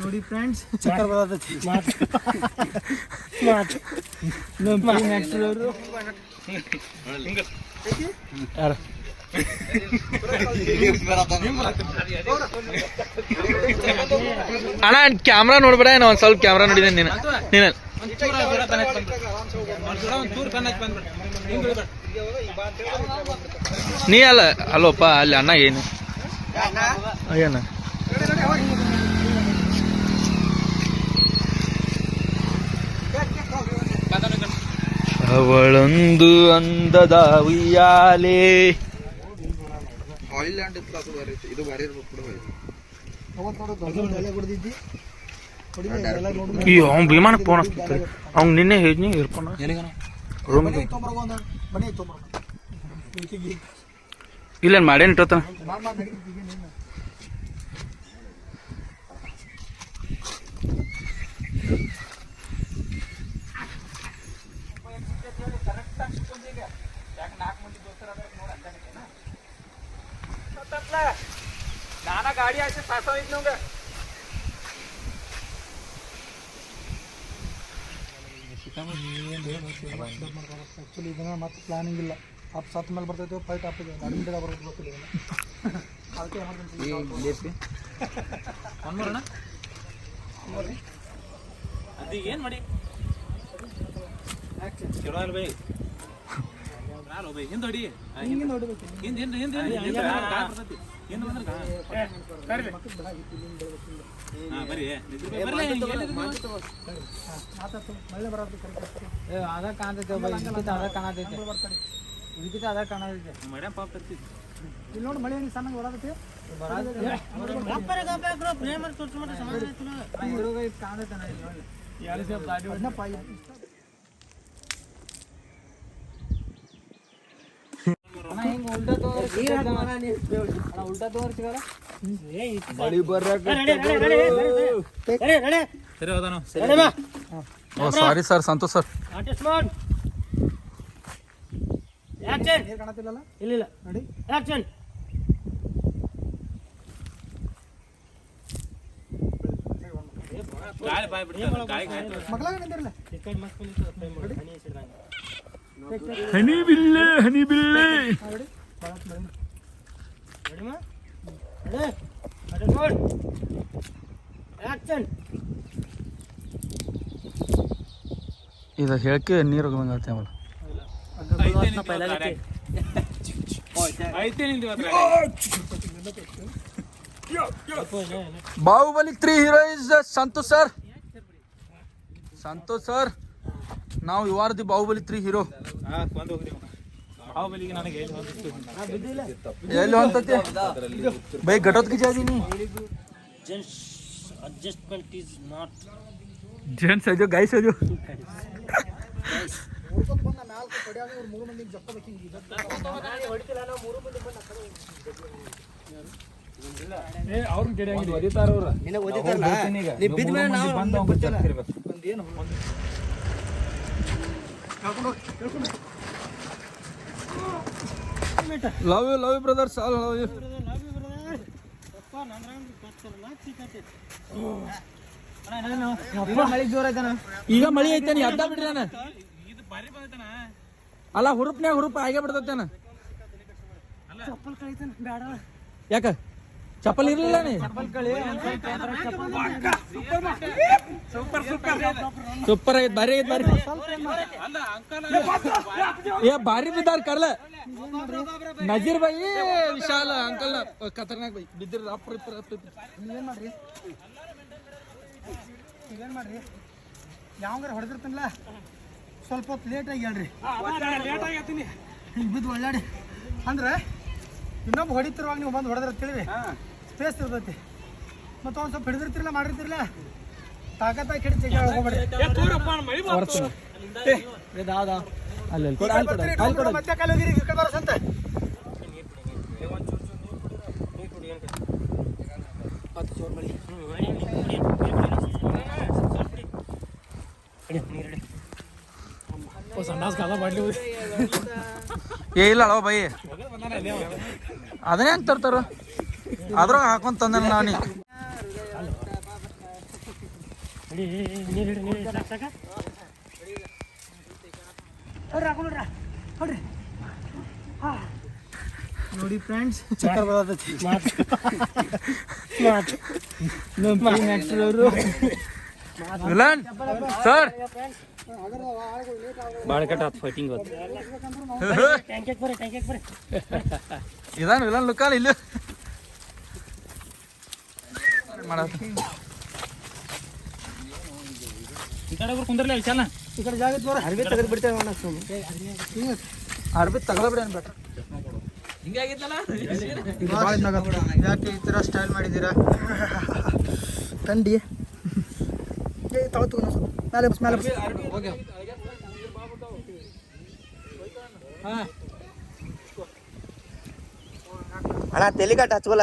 ನೋಡಿ ಫ್ರೆಂಡ್ಸ್ ಚಕ್ಕರ್ ಬರತೈತಿ ಸ್ಮಾರ್ಟ್ ನಮ್ಮ ನೆಕ್ಸ್ಟ್ ಅವರು. ಯಾರು? ಅಣ್ಣ ಕ್ಯಾಮ್ರಾ ನೋಡ್ಬೇಡ ಏನೋ ಒಂದು ಸ್ವಲ್ಪ ಕ್ಯಾಮ್ರಾ ನೋಡಿದ್ದೇನೆ ನೀನು. ನೀನು. ನೀ ಅಲ್ಲ ಅಲ್ಲೋಪ್ಪ ಅಲ್ಲಿ ಅಣ್ಣ ಏನು? ಅಯ್ಯಣ್ಣ. ಅವಳೊಂದು ಅಂದದ ಉಯ್ಯಾಲೆ. ಆಯಿಲ್ ಲ್ಯಾಂಡ್ ಇತ್ತು ಅದು ಬಾರಿ ಇದು ಬಾರಿ. ಇರ್ಬೇಕು ಈ ಅವ್ನು ವಿಮಾನಕ್ಕೆ ಫೋನ್ ಹಚ್ತಾರೆ ಅವ್ನು ನಿನ್ನೆ ಹೇಳಿದ್ನಿ ಇರ್ಕೊಣ ರೂಮ್ ಇಲ್ಲ ಮಾಡೇನ್ ಇಟ್ಟೋತಾನ ಮಾಡ್ ಈಗ ನೀನು. ನಾನಾ ಗಾಡಿ ಹಾಕಿ ಸಾಸೋಯ್ತು ನಮ್ಗೆ ಆ್ಯಕ್ಚುಲಿ ಇದನ್ನ ಮತ್ತೆ ಪ್ಲಾನಿಂಗ್ ಇಲ್ಲ ಅಪ್ ಸತ್ ಮೇಲೆ ಬರ್ತೈತೆ ಫೈಟ್ ಅಪ್ ಇದೆ ಗಿಡ ಬರೋದು ಗೊತ್ತಿಲ್ಲ ಇದನ್ನ ಅದಕ್ಕೆ ಎಮರ್ಜೆನ್ಸಿ ಏನ್ ಮಾಡಿ ಹಿಂಗೆ ನೋಡಬೇಕು ಮಾತಾಡ್ತು ಮಳೆ ಬರೋದು ಕರೆಕ್ಟ್ ಅದ ಕಾಣತೈತೆ ಇದಕ್ಕಿಂತ ಅದ ಕಾಣತೈತೆ ಇದಕ್ಕಿಂತ ಅದ ಕಾಣತೈತೆ ಇಲ್ಲಿ ನೋಡಿ ಮಳೆ ಹೆಂಗೆ ಸಣ್ಣಗೆ ಬರತೈತಿ ಹುಡುಗ ಇದು ಕಾಣತೈತೆ ನೋಡಿ ಇಲ್ಲಿ ನೋಡಿ. ಅದನ್ನಪ್ಪ ಇಷ್ಟ ಅಣ್ಣ ಹಿಂಗ್ ಉಲ್ಟಾ ತೋರ್ಸಿ ಅಣ್ಣ ಉಲ್ಟಾ ತೋರ್ಸಿವಲ್ಲ ಓ ಸಾರಿ ಸರ್ ಸಂತೋಷ್ ಸರ್ ನೀರು ಕಾಣತಿಲ್ಲಲ್ಲ ಇಲ್ಲ ನೋಡಿ ಆಕ್ಷನ್ ಮಗಳಾಗ ನಿಂದಿರಲ್ಲ ಹನಿ ಬಿಲ್ಲೆ ಹನಿ ಬಿಲ್ಲೆ ನೋಡಿ ಆಕ್ಷನ್ ಇದು ನೀರು Baahubali three hero is Santosh sir Santosh sir ನಾವು you are the Baahubali three hero ಎಲ್ಲಿ ಹೊಂತತಿ by ಘಟೋತ್ಕಿ ಜಾದೀನಿ adjustment is not gents ಅಜೋ guys ಅಜೋ ನೋಡ್ಕೊತ ಬಂದ ನಾಲ್ಕು ಕಡಿಯಾಗ ಇವ್ರು ಮೂರು ಮಂದಿಗೆ ಜಪ್ಪಬೇಕು ಹಿಂಗೆ love you love you brothers all love you ಈಗ ಮಳಿ ಐತೇನಿ? ಅಡ್ಡ ಬಿಡ್ರಿ ನಾನು ಅಲ್ಲ, ಹುರುಪ್ನ್ಯಾಗ ಹುರುಪ್ ಆಗೇ ಬಿಡ್ತೇನ ಯಾಕ? ಚಪ್ಪಲ್ ಇರ್ಲಿಲ್ಲ ನೀ? ಸೂಪರ್ ಆಗೈತ್ ಬಾರಿ ಆಗೈತ್ ಬಾರಿ ಏ ಬಾರಿ ಬಿದ್ದಾರ ಕರ್ಲ. ನಜೀರ್ ಬೈ ವಿಶಾಲ ಅಂಕಲ್ ಖತರ್ನಾಕ್ ಬೈ. ಬಿದ್ದಿರ ಅಪ್ರ ಇಪ್ರ ಮಾಡ್ರಿ ಯಾವಂಗಾರ ಹೊಡೆದಿರ್ತೀನಲ್ಲ ಸ್ವಲ್ಪ ಹೊತ್ತು ಲೇಟಾಗಿ ಹೇಳ್ರಿ. ಹಿಂಗೆ ಬಿದ್ದು ಒಳ್ಳಾಡಿ. ಅಂದ್ರೆ ಇನ್ನೊಬ್ಬ ಹೊಡಿತಿರುವಾಗ ನೀವು ಬಂದು ಹೊಡೆದ್ರೆ ತಿಳಿರಿ ಸ್ಪೇಸ್ ಇರ್ತೈತಿ ಮತ್ತು ಒಂದು ಸ್ವಲ್ಪ ಹಿಡಿದಿರ್ತಿರಲ್ಲ ಮಾಡಿರ್ತಿರಲ್ಲ ತಾಕತ್ತಾಗಿ ತೆಗಿ ಬರೋ ಸಂತೆ ಏ ಇಲ್ಲ ಅಳವ ಬೈ. ಅದನ್ನೇ ಅಂತ ತರ್ತಾರ? ಅದ್ರಾಗ ಹಾಕೊಂಡ್ ತಂದ ನಾನಿ ನೋಡಿ ಫ್ರೆಂಡ್ಸ್ ಚಕ್ಕರ್ ಬರತೈತಿ. Villain sir. ಫೈಟಿಂಗ್ ಇದಾನ ವಿಲನ್ ಲುಕಾಲ್ ಇಲ್ಲ. ಮಾಡತ್ತ ಈ ಕಡೆ ಜಾಗ ಬರ ಅರ್ಬಿ ತೆಗೆದು ಬಿಡ್ತೇವೆ ಅರ್ಬಿ ತಗೊಳ್ಬಿಡ ಬೇಟ ಯಾಕೆ ಈ ಥರ ಸ್ಟೈಲ್ ಮಾಡಿದ್ದೀರಾ? ಕಂಡಿ ಏ ತಗೋ ತಗೋ ಮೇಲೆ ಬಸ್ ಮೇಲೆ ಬಸ್. ಅಣ್ಣ ತೆಲಿಗಾಟ ಕಟ್ಟ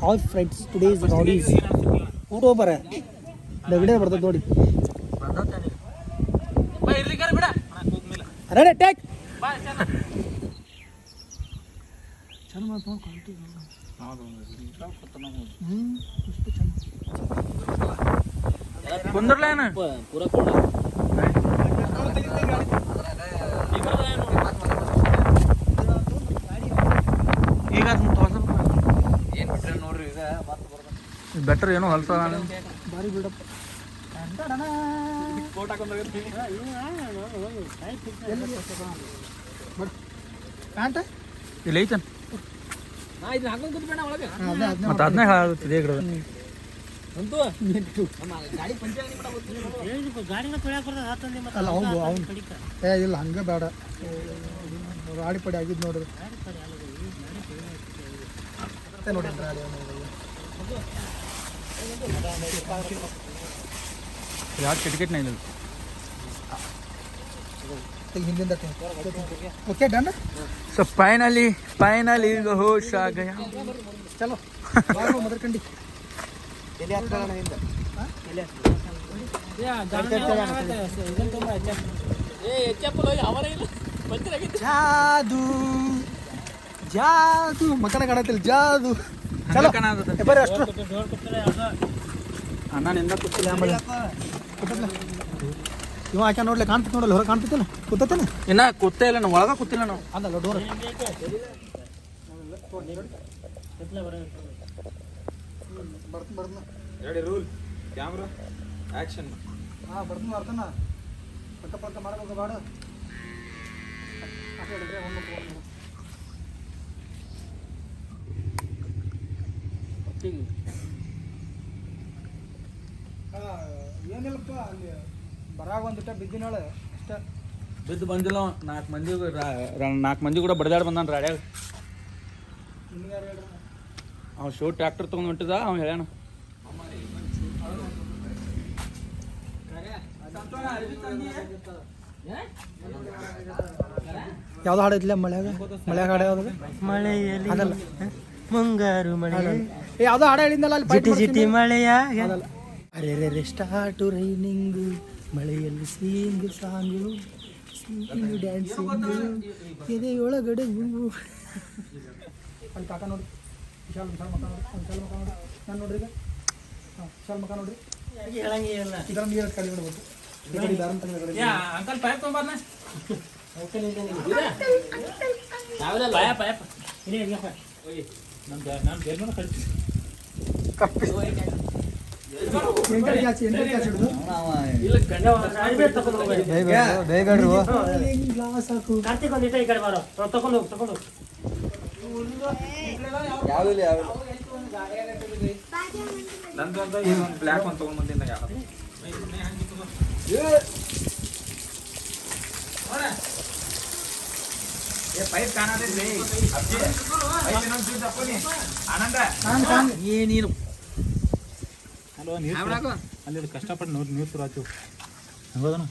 ಹಾಯ್ ಫ್ರೆಂಡ್ಸ್ ಟುಡೇಸ್ ರೌಡೀಸ್ ಊಟ ಬರ ಡಗಡೆ ಬರ್ತದೆ ನೋಡಿ ರೆಡಿ ಟೇಕ್ ಚಲೋ ಮಾಡ್ತು ಕ್ವಾಲಿಟಿ ಹ್ಞೂ ಅಷ್ಟು ಚಂದ ಕುಂದ್ರಲೇನ ಈಗ ನೋಡ್ರಿ ಈಗ ಬೆಟರ್ ಏನೋ ಹೊಲಸ ಭಾರಿ ಬಿಡಪ್ಪ ಇಲ್ಲ ಐತನ್? ಮತ್ತೆ ಅದನ್ನೇ ಹಾಳಾಗುತ್ತಿದೆ ಇಲ್ಲ ಹಂಗೆ ಬೇಡ. ಗಾಡಿ ಪಡಿ ಆಗಿದ್ ನೋಡ್ರಿ. ಮತ್ತೆ ನೋಡಿ ರಾಡಿ ಯಾರು ಟಿಕೆಟ್ನ ಇಲ್ಲ ಹಿಂದಿಂದ okay done so finally finally ಹೋಶ್ ಆ ಗಯಾ ಚಲೋ ಮದರ್ಕಂಡಿ ಎಲ್ಲಿ ಹಚ್ಕೊಳ್ಳೋಣ ಹಿಂದೆ ಜಾದು ಜಾದು ಮಕನ ಕಾಣತ್ತಿಲ್ಲ ಜಾದು. ಚಲೋ. ಬರ್ರಿ ಅಷ್ಟು. ಅಣ್ಣ ನಿಂದ ಕೂತಿಲ್ಲ ಆಮೇಲೆ ಇವ ಆಕೆ ನೋಡ್ಲಿ ಕಾಣ್ತೈತೆ ನೋಡಲ್ಲ ಹೊರ ಕಾಣ್ತೈತೇನ ಕೂತೈತೇನ ಇನ್ನ ಕೂತೇ ಇಲ್ಲ ನಾವು ಒಳಗ ಕೂತಿಲ್ಲ ನಾವು. ಅದಲ್ಲ ಡೋರ್. ಬರ್ತೀನಿ ಬರ್ತೀನಿ ರೆಡಿ ರೂಲ್. Camera action. ಹಾಂ ಬರ್ತನ ಪಕ್ಕ ಪಕ್ಕ ಮಾಡಬೇಕು ಬಾಡ ಏನಿಲ್ಲಪ್ಪ ಅಲ್ಲಿ ಬರಾಗ ಒಂದಿಟ್ಟ ಬಿದ್ದಿನಾಳೆ ಅಷ್ಟ. ಬಿದ್ದು ಬಂದಿಲ್ಲ ನಾಲ್ಕು ಮಂದಿ ನಾಲ್ಕು ಮಂದಿ ಕೂಡ ಬಡದಾಡ್ ಬಂದಾನ ರಾಡ್ಯಾಗ ಅವ್ನು ಶೋ ಟ್ರ್ಯಾಕ್ಟರ್ ತೊಗೊಂಡು ಹೊಂಟಿದ ಅವ್ನು ಹೇಳ್ಯಾನ. ಯಾವ್ದು ಹಾಡು ಮಳೆಯಾಗ? ಮಳೆಯಾಗ ಹಾಡ್ಯಾವ್ದು ಮಳೆ ಯಾವ್ದು ಅದಲ್ಲ. ಮುಂಗಾರು ಮಳೆ. ಏ ಯಾವ್ದೋ ಹಾಡು ಹೇಳಿದ್ನಲ್ಲ ಅಲ್ಲಿ ಜಿಟಿ ಜಿಟಿ ಮಳೆಯ ಅರೆ ಅರೆ ಸ್ಟಾರ್ಟು ರೈನಿಂಗು ಮಳೆಯಲ್ಲಿ ಸೀಂಗು ಸಾಂಗು ಸೀಂಗು ಡ್ಯಾನ್ಸಿಂಗು ಒಳಗಡೆ ಹೂವು ಅಲ್ಲಿ ಕಾಕ ನೋಡಿ. ವಿಶಾಲ್ ವಿಶಾಲ್ ಮಕ ನೋಡಿ. ವಿಶಾಲ್ ಮಕ ನೋಡಿ. ನಾನು ನೋಡ್ರಿ ಈಗ. ಹಾಂ ವಿಶಾಲ್ ಮಕ ನೋಡ್ರಿ. ಹೇಳಂಗಿಲ್ಲ ಇದರ ನೀರು ಬಿಡ್ಬೇಕು ಅಂಕಲ್ ಪೈಪ್ ತೊಗೊಂಬರ್ನ? ಎಂಟರ್ ಇಲ್ಲ ಕ್ಯಾಚ್ ಹಾಕು. ಕಾರ್ತಿಕ್ ಒಂದಿಟ ಈ ಕಡೆ ಬಾರೋ. ತಗೊಂಡು ಹೋಗಿ ತಗೊಂಡು ಯಾವ ನಂದು ಅಂತ ಒಂದು ಬ್ಲ್ಯಾಕ್ ಒಂದು ತೊಗೊಂಡ್ ಬಂದಿನ ಯಾವ ಪೈಪ್ ಕಾಣತೈತ್ರಿ ಆನಂದ ಕಾಣ್ ಕಾಣ್ ಏನೇನು ಅಲ್ವಾ ನೀರು ಅಲ್ಲಿ ಕಷ್ಟಪಟ್ಟು ನೋಡಿ ನೀರು ಸುರು ಆಯ್ತು ಹಂಗೋದನು